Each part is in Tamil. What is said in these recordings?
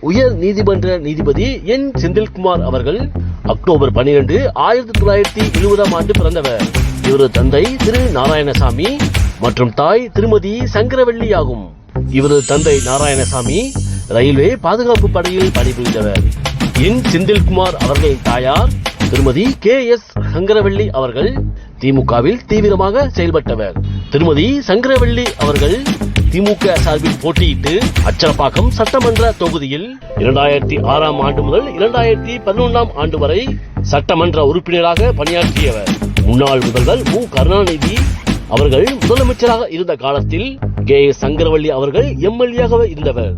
உயர் நீதிமன்ற நீதிபதி என். செந்தில்குமார் அவர்கள் அக்டோபர் பனிரெண்டு ஆயிரத்தி தொள்ளாயிரத்தி எழுபதாம் ஆண்டு பிறந்தவர். இவரது தந்தை திரு. நாராயணசாமி மற்றும் தாய் திருமதி சங்கரவள்ளி ஆகும். இவரது தந்தை நாராயணசாமி ரயில்வே பாதுகாப்பு படையில் பணிபுரிந்தவர். என். செந்தில்குமார் அவர்களின் தாயார் திருமதி கே. எஸ். சங்கரவள்ளி அவர்கள் திமுகவில் தீவிரமாக செயல்பட்டவர். திருமதி சங்கரவள்ளி அவர்கள் திமுக சார்பில் போட்டியிட்டு அச்சரப்பாக்கம் சட்டமன்ற தொகுதியில் இரண்டாயிரத்தி ஆறாம் ஆண்டு முதல் இரண்டாயிரத்தி பதினொன்றாம் ஆண்டு வரை சட்டமன்ற உறுப்பினராக பணியாற்றியவர். முன்னாள் முதல்வர் மு. கருணாநிதி அவர்கள் முதலமைச்சராக இருந்த காலத்தில் கே. எஸ். சங்கரவள்ளி அவர்கள் எம்எல்ஏவாக இருந்தவர்.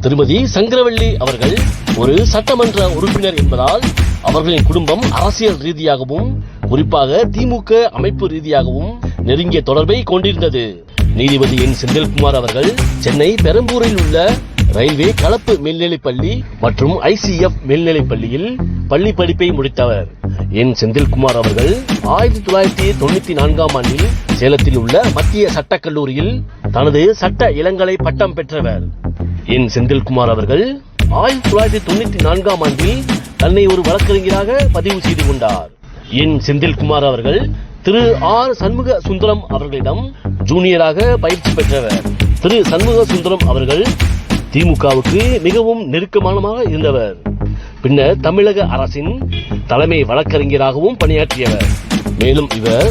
திருமதி சங்கரவள்ளி அவர்கள் ஒரு சட்டமன்ற உறுப்பினர் என்பதால் அவர்களின் குடும்பம் அரசியல் ரீதியாகவும் குறிப்பாக திமுக அமைப்பு ரீதியாகவும் நெருங்கிய தொடர்பை கொண்டிருந்தது. நீதிபதி என் செந்தில்குமார் அவர்கள் சென்னை பெரம்பூரில் உள்ள ரயில்வே கலப்பு மேல்நிலைப் பள்ளி மற்றும் ஐசிஎஃப் மேல்நிலைப் பள்ளியில் பள்ளி படிப்பை முடித்தவர். என் செந்தில்குமார் அவர்கள் ஆயிரத்தி தொள்ளாயிரத்தி தொண்ணூத்தி நான்காம் ஆண்டில் சேலத்தில் உள்ள மத்திய சட்டக் கல்லூரியில் தனது சட்ட இளங்கலை பட்டம் பெற்றவர். என் செந்தில்குமார் அவர்கள் ஆயிரத்தி தொள்ளாயிரத்தி தொண்ணூத்தி நான்காம் ஆண்டில் தன்னை ஒரு வழக்கறிஞராக பதிவு செய்து கொண்டார். என் செந்தில்குமார் அவர்கள் திரு ஆர் சண்முக சுந்தரம் அவர்களிடம் ஜூனியராக பயிற்சி பெற்றவர். திரு சண்முக சுந்தரம் அவர்கள் திமுகவுக்கு மிகவும் நெருக்கமானமாக இருந்தவர். பின்னர் தமிழக அரசின் தலைமை வழக்கறிஞராகவும் பணியாற்றியவர். மேலும் இவர்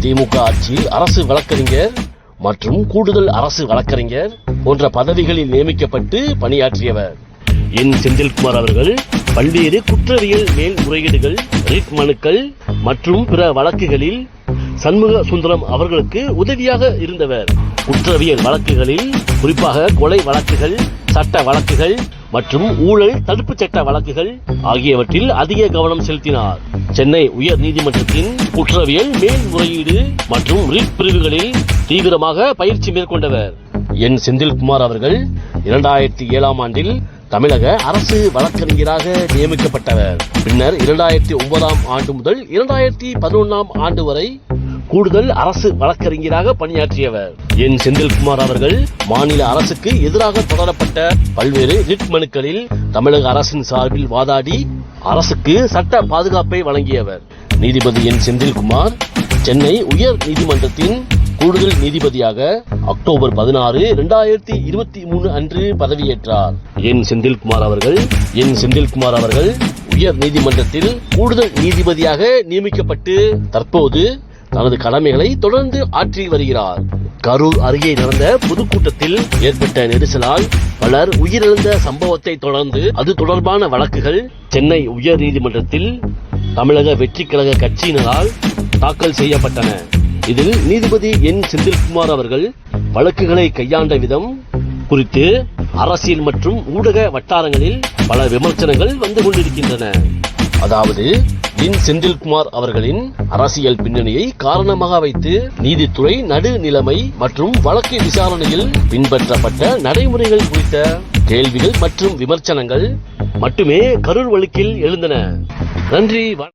திமுக ஆட்சி அரசு வழக்கறிஞர் மற்றும் கூடுதல் அரசு வழக்கறிஞர் போன்ற பதவிகளில் நியமிக்கப்பட்டு பணியாற்றியவர். என் செந்தில்குமார் அவர்கள் பல்வேறு குற்றவியல் மேல்முறையீடுகள் ரிட் மனுக்கள் மற்றும் பிற வழக்குகளில் சண்முக சுந்தரம் அவர்களுக்கு உதவியாக இருந்தவர். குற்றவியல் வழக்குகளில் குறிப்பாக கொலை வழக்குகள் சட்ட வழக்குகள் மற்றும் ஊழல் தடுப்பு சட்ட வழக்குகள் ஆகியவற்றில் அதிக கவனம் செலுத்தினார். சென்னை உயர் நீதிமன்றத்தின் குற்றவியல் மேல்முறையீடு மற்றும் ரிட் பிரிவுகளில் தீவிரமாக பயிற்சி மேற்கொண்டவர். என் செந்தில்குமார் அவர்கள் இரண்டாயிரத்தி ஏழாம் ஆண்டில் தமிழக அரசு வழக்கறிஞராக நியமிக்கப்பட்டவர். பின்னர் இரண்டாயிரத்தி ஒன்பதாம் ஆண்டு முதல் இரண்டாயிரத்தி பதினொன்றாம் ஆண்டு வரை கூடுதல் அரசு வழக்கறிஞராக பணியாற்றியவர். என் செந்தில்குமார் அவர்கள் மாநில அரசுக்கு எதிராக தொடரப்பட்ட பல்வேறு ரிட் மனுக்களில் தமிழக அரசின் சார்பில் வாதாடி அரசுக்கு சட்ட பாதுகாப்பை வழங்கியவர். நீதிபதி என் செந்தில்குமார் சென்னை உயர் நீதிமன்றத்தின் கூடுதல் நீதிபதியாக அக்டோபர் பதினாறு இரண்டாயிரத்தி இருபத்தி மூணு அன்று பதவியேற்றார். என் செந்தில்குமார் அவர்கள் என் செந்தில்குமார் அவர்கள் உயர் நீதிமன்றத்தில் கூடுதல் நீதிபதியாக நியமிக்கப்பட்டு தற்போது தனது கடமைகளை தொடர்ந்து ஆற்றி வருகிறார். கரூர் அருகே நடந்த பொதுக்கூட்டத்தில் ஏற்பட்ட நெரிசலால் பலர் உயிரிழந்த சம்பவத்தை தொடர்ந்து அது தொடர்பான வழக்குகள் சென்னை உயர் நீதிமன்றத்தில் தமிழக வெற்றி கழக கட்சியினரால் தாக்கல் செய்யப்பட்டன. இதில் நீதிபதி என். செந்தில்குமார் அவர்கள் வழக்குகளை கையாண்ட விதம் குறித்து அரசியல் மற்றும் ஊடக வட்டாரங்களில் பல விமர்சனங்கள் வந்து கொண்டிருக்கின்றன. அதாவது என். செந்தில்குமார் அவர்களின் அரசியல் பின்னணியை காரணமாக வைத்து நீதித்துறை நடுநிலைமை மற்றும் வழக்கு விசாரணையில் பின்பற்றப்பட்ட நடைமுறைகள் குறித்த கேள்விகள் மற்றும் விமர்சனங்கள் மட்டுமே கரூர் வழக்கில் எழுந்தன. நன்றி